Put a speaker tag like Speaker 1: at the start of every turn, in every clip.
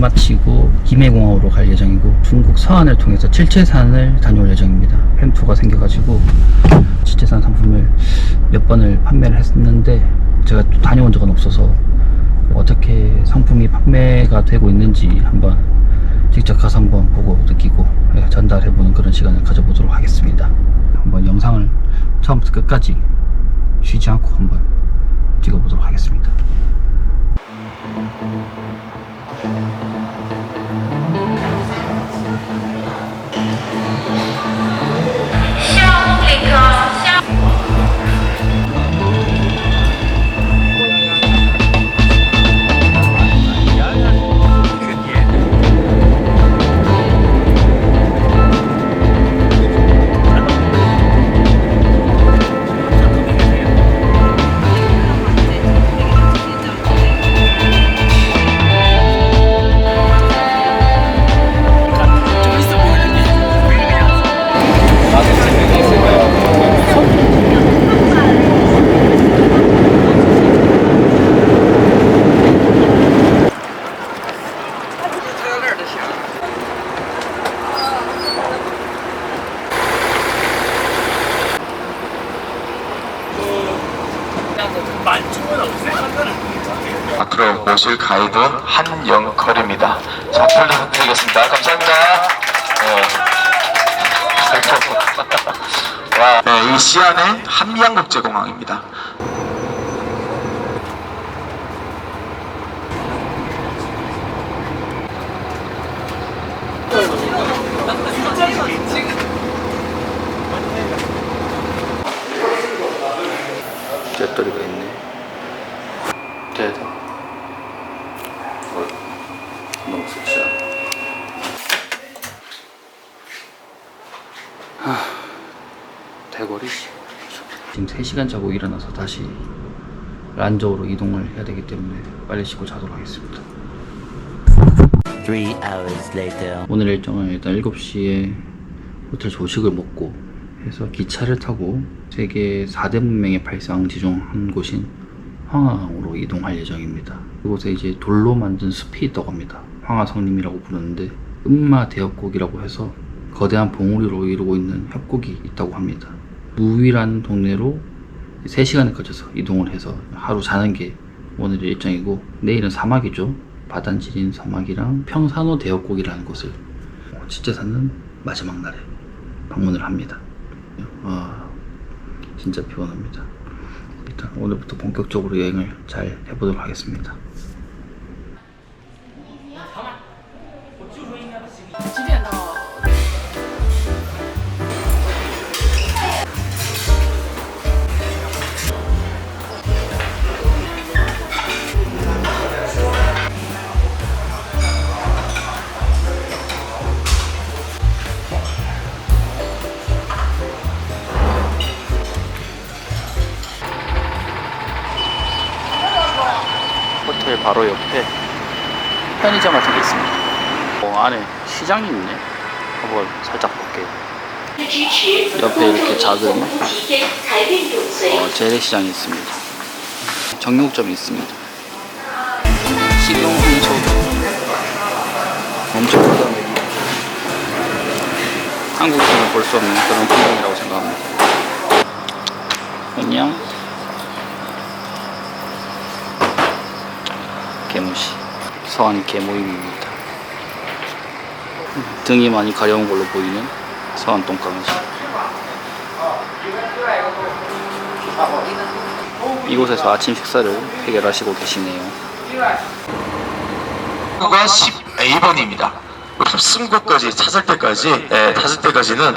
Speaker 1: 마치고 김해공항으로 갈 예정이고 중국 서안을 통해서 칠채산을 다녀올 예정입니다. 팬투가 생겨가지고 칠채산 상품을 몇 번을 판매를 했는데 제가 또 다녀온 적은 없어서 어떻게 상품이 판매가 되고 있는지 한번 직접 가서 한번 보고 느끼고 예, 전달해보는 그런 시간을 가져보도록 하겠습니다. 한번 영상을 처음부터 끝까지 쉬지 않고 한번 찍어보도록 하겠습니다.
Speaker 2: 가이드는 한영컬입니다. 자, 폴리 드리겠습니다. 감사합니다. 네. 와, 네, 이 시안의 한미양국제공항입니다.
Speaker 1: 쨘돌이가 있네. 대다. 어, 너무 섹시하. 하, 대거리. 지금 3시간 자고 일어나서 다시 란저우로 이동을 해야 되기 때문에 빨리 씻고 자도록 하겠습니다.
Speaker 3: Three hours later.
Speaker 1: 오늘 일정은 일단 7시에 호텔 조식을 먹고 해서 기차를 타고 세계 4대 문명의 발상 지중 한 곳인 황하강으로 이동할 예정입니다. 그곳에 이제 돌로 만든 숲이 있다고 합니다. 황하성림이라고 부르는데 음마 대협곡이라고 해서 거대한 봉우리로 이루고 있는 협곡이 있다고 합니다. 무위라는 동네로 3시간에 걸쳐서 이동을 해서 하루 자는 게 오늘의 일정이고 내일은 사막이죠. 바단지린 사막이랑 평산호 대협곡이라는 곳을 진짜 사는 마지막 날에 방문을 합니다. 아 진짜 피곤합니다. 일단 오늘부터 본격적으로 여행을 잘 해보도록 하겠습니다. 시장이 있네. 한번 살짝 볼게요. 옆에 이렇게 작은 어, 재래시장이 있습니다. 정육점이 있습니다. 식용훈 소주 엄청 크다. 한국에서는 볼 수 없는 그런 풍경이라고 생각합니다. 안녕. 개무시 서안 개모임입니다. 등이 많이 가려운 걸로 보이는 서안 똥강아지. 이곳에서 아침 식사를 해결하시고 계시네요.
Speaker 2: 가 12번입니다. 승구까지 찾을 때까지, 예, 찾을 때까지는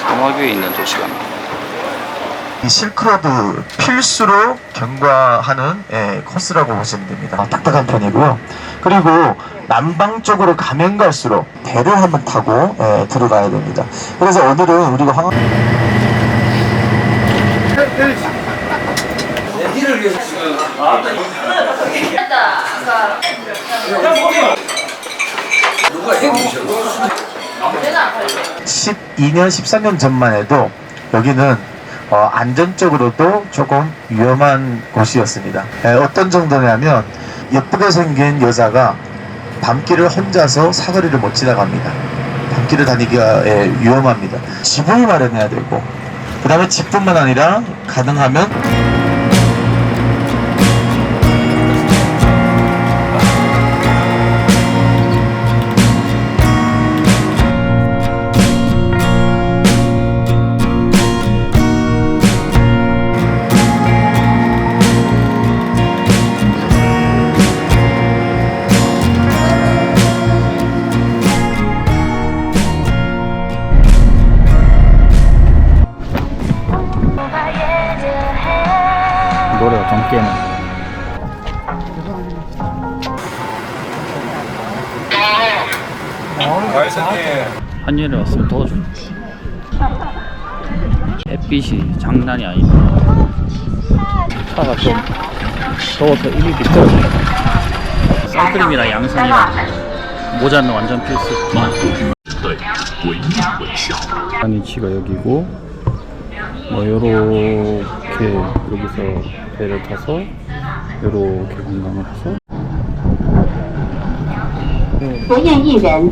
Speaker 1: 사막 위에 있는 도시랍니다.
Speaker 3: 이 실크로드 필수로 경과하는 예, 코스라고 보시면 됩니다. 아, 딱딱한 편이고요. 그리고 남방 쪽으로 가면 갈수록 배를 한번 타고 예, 들어가야 됩니다. 그래서 오늘은 우리가 황... 누가 12년, 13년 전만 해도 여기는 어, 안전적으로도 조금 위험한 곳이었습니다. 에, 어떤 정도냐면 예쁘게 생긴 여자가 밤길을 혼자서 사거리를 못 지나갑니다. 밤길을 다니기가 예, 위험합니다. 집을 마련해야 되고 그 다음에 집뿐만 아니라 가능하면
Speaker 1: 한일에 왔으면 도와줘. 햇빛이 장난이 아니다. 차가 좀 더워서 입이 비틀어. 선크림이랑 양산이랑 모자는 완전 필수. 안이치가 여기고 뭐 요렇게 여기서 배를 타서 요렇게 관광을 해서
Speaker 4: 国宴艺人。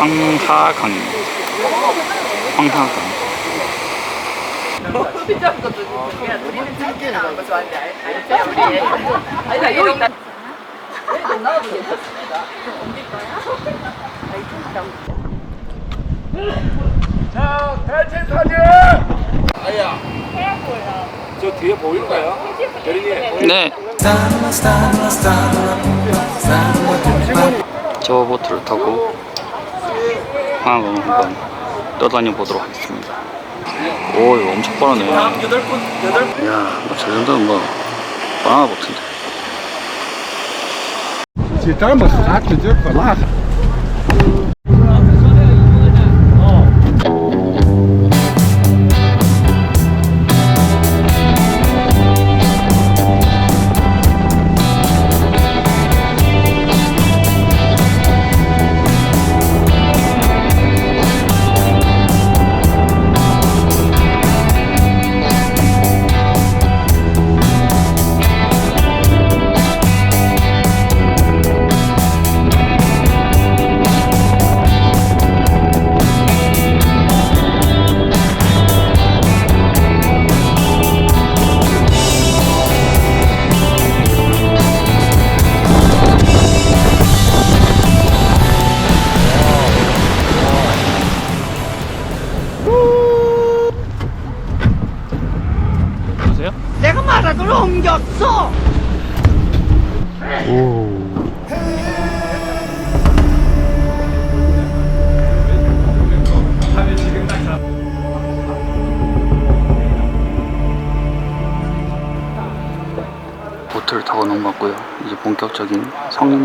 Speaker 1: 황, 황하강입니다. 황하강. 네. 저 보트를 타고 황 하나 넘는 건 떠다녀보도록 하겠습니다. 오 이거 엄청 빠르네. 이야 뭐저 정도는 뭐 바나나 버튼데. Ci tamo su.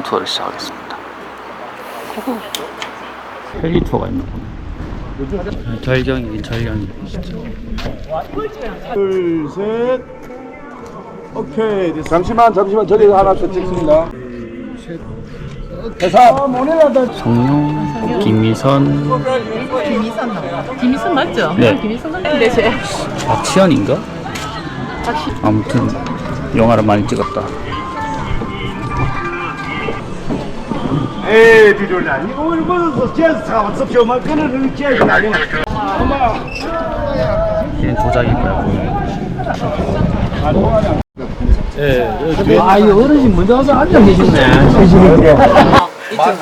Speaker 1: 투어를 시작하겠습니다. 헬기 투어가 있나 보네. 절경이긴 절경이 진짜.
Speaker 5: 둘, 셋. 오케이. 잠시만, 잠시만. 저리 하나 더 찍습니다. 대사.
Speaker 1: 성룡, 김미선,
Speaker 6: 김희선 맞죠?
Speaker 1: 네.
Speaker 6: 김희선 같은데 쟤.
Speaker 1: 박시연인가? 아무튼 영화를 많이 찍었다.
Speaker 5: 에이, 비둘라. 이거 오늘 무슨 재즈 차가 섭쇼 막 끊어는 재즈 나요.
Speaker 1: 얘는 도자기인가요?
Speaker 5: 아, 이 어르신 먼저 와서 앉아 계시네. 계시는데. 어떤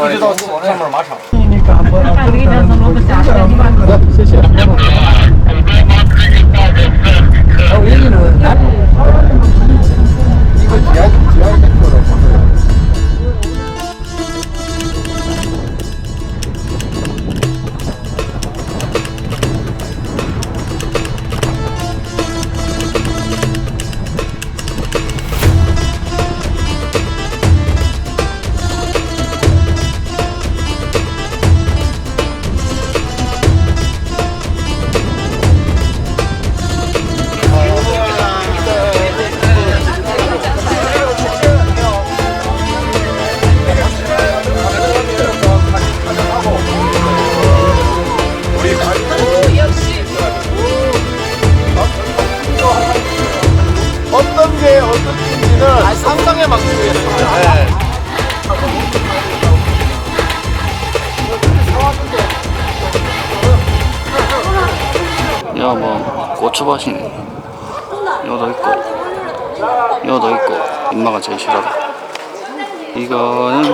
Speaker 1: 이거는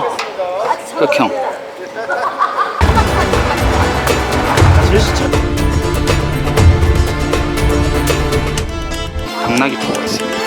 Speaker 1: 흑형. 당나귀 투어가 있습니다.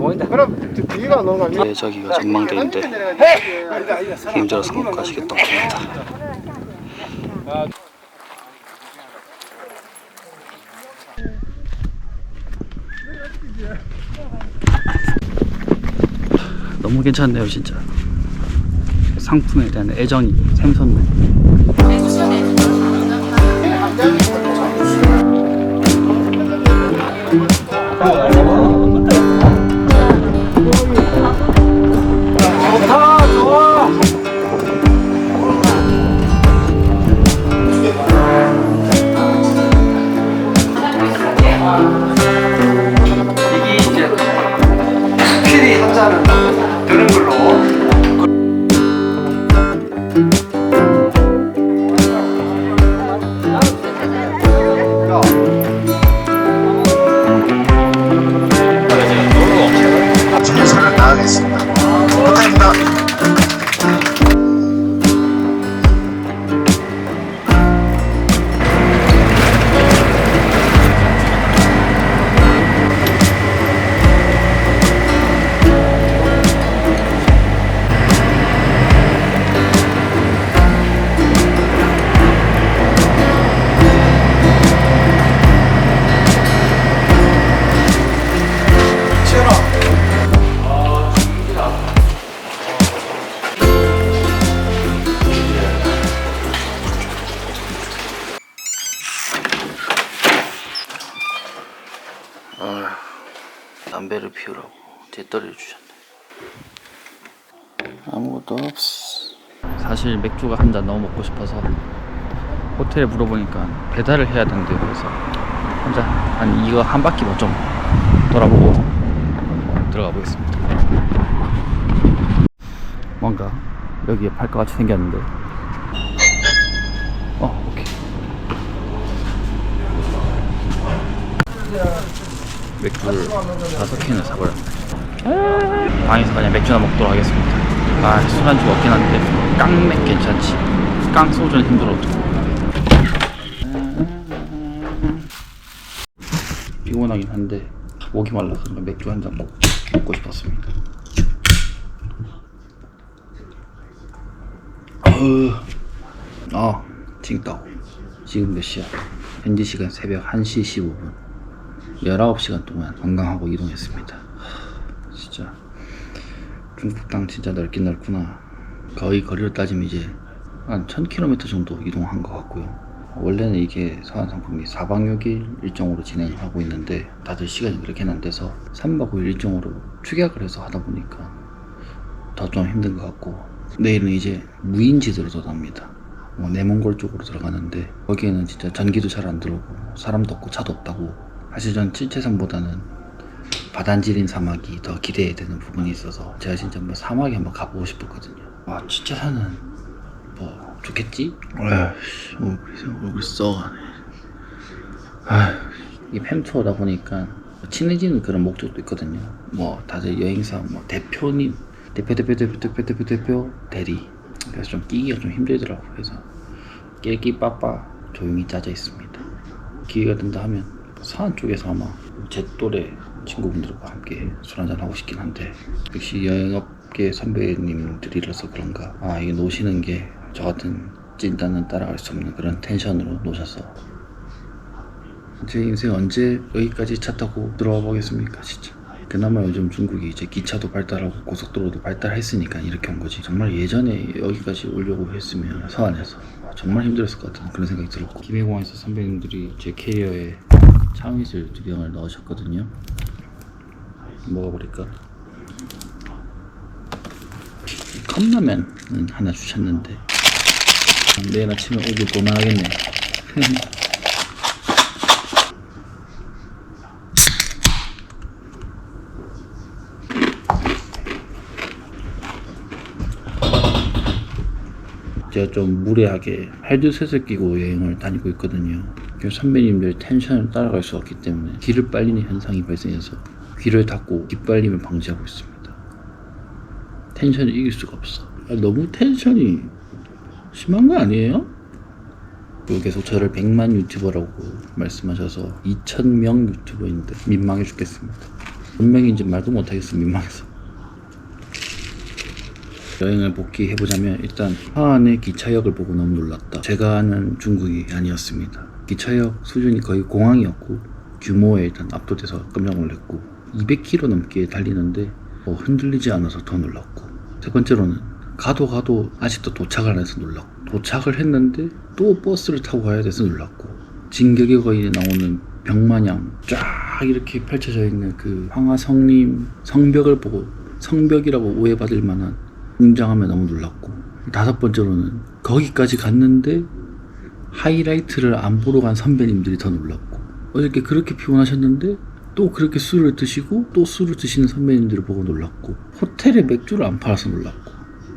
Speaker 5: 그럼 뒤가 너무
Speaker 1: 네, 저기가 전망대인데 힘들어서 못 가시겠다고 합니다. 너무 괜찮네요, 진짜. 상품에 대한 애정이 샘솟네. 한 잔 너무 먹고 싶어서 호텔에 물어보니까 배달을 해야 된대요. 그래서 혼자 한 이거 한 바퀴만 좀 돌아보고 들어가 보겠습니다. 뭔가 여기에 팔것 같이 생겼는데. 어, 오케이. 맥주를 다섯 캔을 사버렸네. 방에서 그냥 맥주나 먹도록 하겠습니다. 아, 술안주가 없긴 한데, 깡맥 괜찮지. 깡 소주는 힘들어도. 피곤하긴 한데, 목이 말라서 맥주 한 잔 먹고 싶었습니다. 어우, 아, 찡따오. 지금 몇 시야? 현지 시간 새벽 1시 15분. 19시간 동안 관광하고 이동했습니다. 중국 땅 진짜 넓긴 넓구나. 거의 거리로 따지면 이제 한 1000km 정도 이동한 것 같고요. 원래는 이게 서한 상품이 4박 6일 일정으로 진행을 하고 있는데 다들 시간이 그렇게 안 돼서 3박 5일 일정으로 축약을 해서 하다 보니까 더 좀 힘든 것 같고 내일은 이제 무인지대로 떠납니다. 뭐 내몽골 쪽으로 들어가는데 거기에는 진짜 전기도 잘 안 들어오고 사람도 없고 차도 없다고 사실 전 칠체산보다는 바단지린 사막이 더 기대되는 부분이 있어서 제가 진짜 뭐 사막에 한번 가보고 싶었거든요. 아 칠체산은 뭐 좋겠지? 얼굴이, 얼굴이 썩어가네. 아휴 이게 팸투어다 보니까 친해지는 그런 목적도 있거든요. 뭐 다들 여행사 뭐 대표님 대표 대표 대표 대표 대표 대표 대리 그래서 좀 끼기가 좀 힘들더라고 그래서 깨기 빠빠 조용히 짜져 있습니다. 기회가 된다 하면 서안 쪽에서 아마 제 또래 친구분들과 함께 술 한잔 하고 싶긴 한데 역시 여행업계 선배님들이라서 그런가 아 이게 노시는 게 저 같은 찐따는 따라갈 수 없는 그런 텐션으로 노셔서. 제 인생 언제 여기까지 차 타고 들어와 보겠습니까 진짜. 그나마 요즘 중국이 이제 기차도 발달하고 고속도로도 발달했으니까 이렇게 온 거지. 정말 예전에 여기까지 오려고 했으면 서안에서. 아, 정말 힘들었을 것 같은 그런 생각이 들었고. 김해공항에서 선배님들이 제 캐리어에 참이슬 두 병을 넣으셨거든요 먹어버릴까. 컵라면은 하나 주셨는데. 내일 아침에 오길 볼만하겠네. 제가 좀 무례하게 헤드셋을 끼고 여행을 다니고 있거든요. 그 선배님들 텐션을 따라갈 수 없기 때문에 귀를 빨리는 현상이 발생해서 귀를 닫고 귓빨림을 방지하고 있습니다. 텐션을 이길 수가 없어. 아, 너무 텐션이 심한 거 아니에요? 그리고 계속 저를 100만 유튜버라고 말씀하셔서 2000명 유튜버인데 민망해 죽겠습니다. 몇 명인지 말도 못하겠어 민망해서. 여행을 복귀해보자면 일단 하안의 기차역을 보고 너무 놀랐다. 제가 아는 중국이 아니었습니다. 기차역 수준이 거의 공항이었고 규모에 일단 압도돼서 깜짝 놀랐고 200km 넘게 달리는데 뭐 흔들리지 않아서 더 놀랐고. 세 번째로는 가도 가도 아직도 도착을 안 해서 놀랐고. 도착을 했는데 또 버스를 타고 가야 돼서 놀랐고. 진격의 거인에 나오는 벽마냥 쫙 이렇게 펼쳐져 있는 그 황하성림 성벽을 보고 성벽이라고 오해받을 만한 웅장함에 너무 놀랐고. 다섯 번째로는 거기까지 갔는데 하이라이트를 안 보러 간 선배님들이 더 놀랐고. 어저께 그렇게 피곤하셨는데 또 그렇게 술을 드시고 또 술을 드시는 선배님들을 보고 놀랐고 호텔에 맥주를 안 팔아서 놀랐고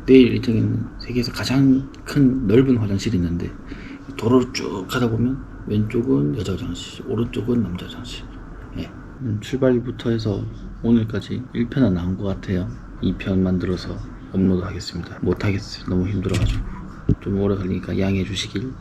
Speaker 1: 내일 일정에는 세계에서 가장 큰 넓은 화장실이 있는데 도로를 쭉 가다 보면 왼쪽은 여자 화장실 오른쪽은 남자 화장실. 예. 음, 출발부터 해서 오늘까지 1편 안 나온 것 같아요. 2편 만들어서 업로드 하겠습니다. 못하겠어요. 너무 힘들어가지고. 좀 오래 걸리니까 양해해 주시길